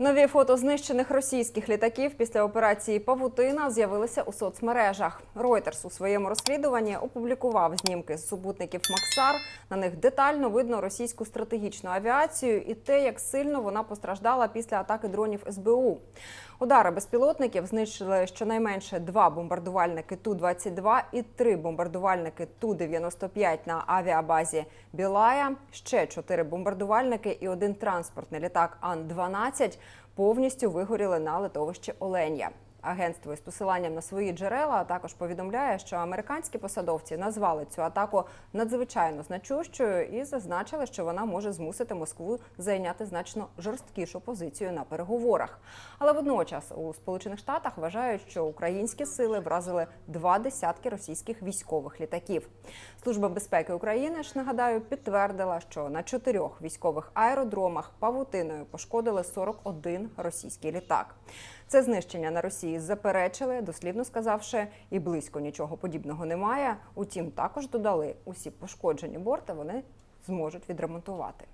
Нові фото знищених російських літаків після операції Павутина з'явилися у соцмережах. Reuters у своєму розслідуванні опублікував знімки з супутників Максар. На них детально видно російську стратегічну авіацію і те, як сильно вона постраждала після атаки дронів СБУ. Удари безпілотників знищили щонайменше два бомбардувальники Ту-22 і три бомбардувальники Ту-95 на авіабазі Білая. Ще чотири бомбардувальники і один транспортний літак Ан-12 повністю вигоріли на литовищі Оленя. Агентство із посиланням на свої джерела також повідомляє, що американські посадовці назвали цю атаку надзвичайно значущою і зазначили, що вона може змусити Москву зайняти значно жорсткішу позицію на переговорах. Але водночас у Сполучених Штатах вважають, що українські сили вразили два десятки російських військових літаків. Служба безпеки України ж нагадаю підтвердила, що на чотирьох військових аеродромах павутиною пошкодили 41 російський літак. Це знищення на Росії заперечили, дослівно сказавши, і близько нічого подібного немає. Утім, також додали, усі пошкоджені борти вони зможуть відремонтувати.